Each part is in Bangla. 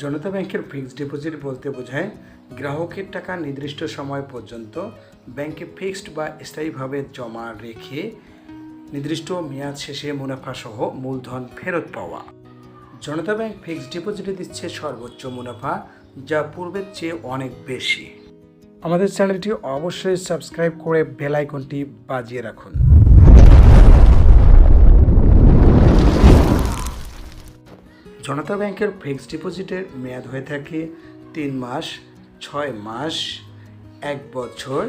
জনতা ব্যাংকের ফিক্সড ডিপোজিট বলতে বোঝায় গ্রাহকের টাকা নির্দিষ্ট সময় পর্যন্ত ব্যাংকে ফিক্সড বা স্থায়ীভাবে জমা রেখে নির্দিষ্ট মেয়াদ শেষে মুনাফা সহ মূলধন ফেরত পাওয়া। জনতা ব্যাংক ফিক্সড ডিপোজিটে দিচ্ছে সর্বোচ্চ মুনাফা, যা পূর্বের চেয়ে অনেক বেশি। আমাদের চ্যানেলটি অবশ্যই সাবস্ক্রাইব করে বেল আইকনটি বাজিয়ে রাখুন। জনতা ব্যাংকের ফিক্সড ডিপোজিটের মেয়াদ হয়ে থাকে তিন মাস, ছয় মাস, এক বছর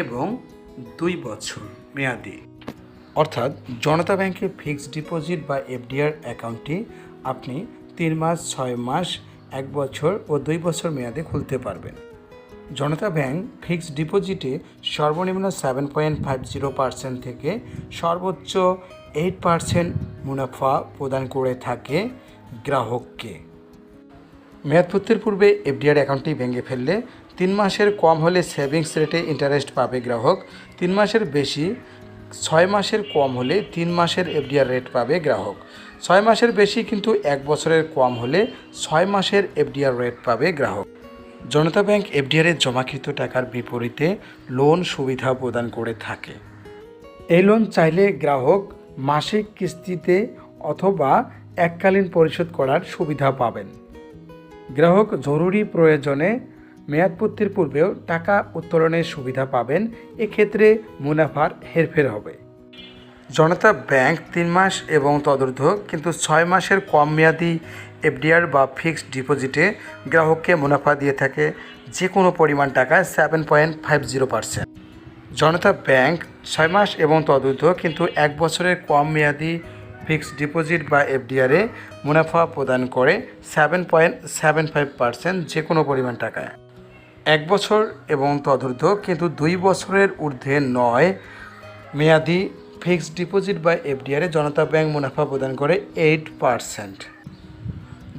এবং দুই বছর মেয়াদি। অর্থাৎ জনতা ব্যাংকে ফিক্সড ডিপোজিট বা এফডিআর অ্যাকাউন্টটি আপনি তিন মাস, ছয় মাস, এক বছর ও দুই বছর মেয়াদে খুলতে পারবেন। জনতা ব্যাংক ফিক্সড ডিপোজিটে সর্বনিম্ন seven point five zero percent থেকে সর্বোচ্চ এইট পার্সেন্ট মুনাফা প্রদান করে থাকে গ্রাহককে। মেয়াদপূর্তির পূর্বে এফডিআর অ্যাকাউন্টটি ভেঙে ফেললে তিন মাসের কম হলে সেভিংস রেটে ইন্টারেস্ট পাবে গ্রাহক। তিন মাসের বেশি, ছয় মাসের কম হলে তিন মাসের এফডিআর রেট পাবে গ্রাহক। ছয় মাসের বেশি কিন্তু এক বছরের কম হলে ছয় মাসের এফডিআর রেট পাবে গ্রাহক। জনতা ব্যাংক এফডিআরের জমাকৃত টাকার বিপরীতে লোন সুবিধা প্রদান করে থাকে। এই লোন চাইলে গ্রাহক মাসিক কিস্তিতে অথবা এককালীন পরিশোধ করার সুবিধা পাবেন। গ্রাহক জরুরি প্রয়োজনে মেয়াদপূর্তির পূর্বেও টাকা উত্তোলনের সুবিধা পাবেন, এক্ষেত্রে মুনাফার হেরফের হবে। জনতা ব্যাংক তিন মাস এবং তদূর্ধ্ব, কিন্তু ছয় মাসের কম মেয়াদি এফডিআর বা ফিক্সড ডিপোজিটে গ্রাহককে মুনাফা দিয়ে থাকে যে কোনো পরিমাণ টাকা seven point five zero percent. Janata bank ছয় মাস এবং তদূর্ধ্ব, কিন্তু এক বছরের কম মেয়াদি ফিক্সড ডিপোজিট বা এফডিআরে মুনাফা প্রদান করে seven point seven five percent যে কোনো পরিমাণ টাকায়। এক বছর এবং তদূর্ধ্ব কিন্তু দুই বছরের ঊর্ধ্বে নয়। মেয়াদি ফিক্সড ডিপোজিট বা এফডিআরে জনতা ব্যাংক মুনাফা প্রদান করে এইট পার্সেন্ট।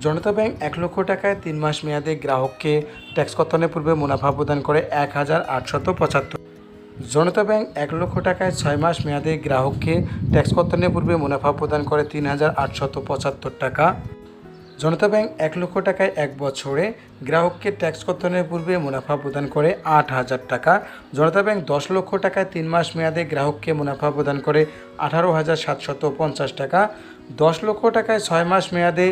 জনতা ব্যাংক এক লক্ষ টাকায় তিন মাস মেয়াদে গ্রাহককে ট্যাক্স কর্তনের পূর্বে মুনাফা প্রদান করে এক হাজার আটশত পঁচাত্তর। জনতা ব্যাংক এক লক্ষ টাকায় ছয় মাস মেয়াদে গ্রাহককে ট্যাক্স কর্তনের পূর্বে মুনাফা প্রদান করে তিন হাজার আটশত পঁচাত্তর টাকা। জনতা ব্যাংক এক লক্ষ টাকায় এক বছরে গ্রাহককে ট্যাক্স কর্তনের পূর্বে মুনাফা প্রদান করে আট হাজার টাকা। জনতা ব্যাংক দশ লক্ষ টাকায় তিন মাস মেয়াদে গ্রাহককে মুনাফা প্রদান করে আঠারো হাজার সাতশত পঞ্চাশ টাকা। দশ লক্ষ টাকায় ছয় মাস মেয়াদে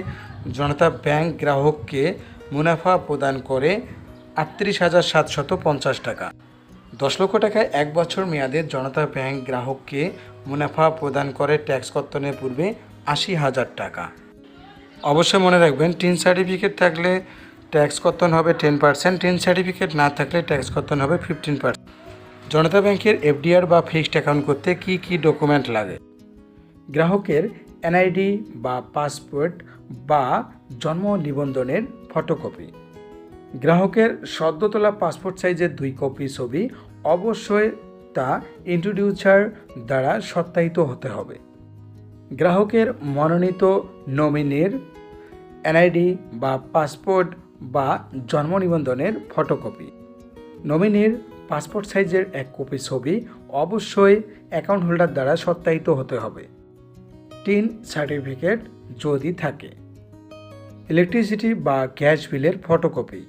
জনতা ব্যাংক গ্রাহককে মুনাফা প্রদান করে আটত্রিশ হাজার সাতশত পঞ্চাশ টাকা। দশ লক্ষ টাকায় এক বছর মেয়াদে জনতা ব্যাংক গ্রাহককে মুনাফা প্রদান করে ট্যাক্স কর্তনের পূর্বে আশি হাজার টাকা। অবশ্যই মনে রাখবেন, টিন সার্টিফিকেট থাকলে ট্যাক্স কর্তন হবে টেন পার্সেন্ট, টিন সার্টিফিকেট না থাকলে ট্যাক্স কর্তন হবে ফিফটিন পার্সেন্ট। জনতা ব্যাংকের এফডিআর বা ফিক্সড অ্যাকাউন্ট করতে কি কি ডকুমেন্ট লাগে? গ্রাহকের এনআইডি বা পাসপোর্ট বা জন্ম নিবন্ধনের ফটোকপি। গ্রাহকের সদ্য তোলা পাসপোর্ট সাইজের দুই কপি ছবি অবশ্যই তা ইন্ট্রোডিউসার দ্বারা সত্যায়িত হতে হবে। গ্রাহকের মনোনীত নমিনির এনআইডি বা পাসপোর্ট বা জন্ম নিবন্ধনের ফটোকপি নমিনির পাসপোর্ট সাইজের এক কপি ছবি অবশ্যই অ্যাকাউন্ট হোল্ডার দ্বারা সত্যায়িত হতে হবে। টিন সার্টিফিকেট যদি থাকে। ইলেকট্রিসিটি বা গ্যাস বিলের ফটোকপি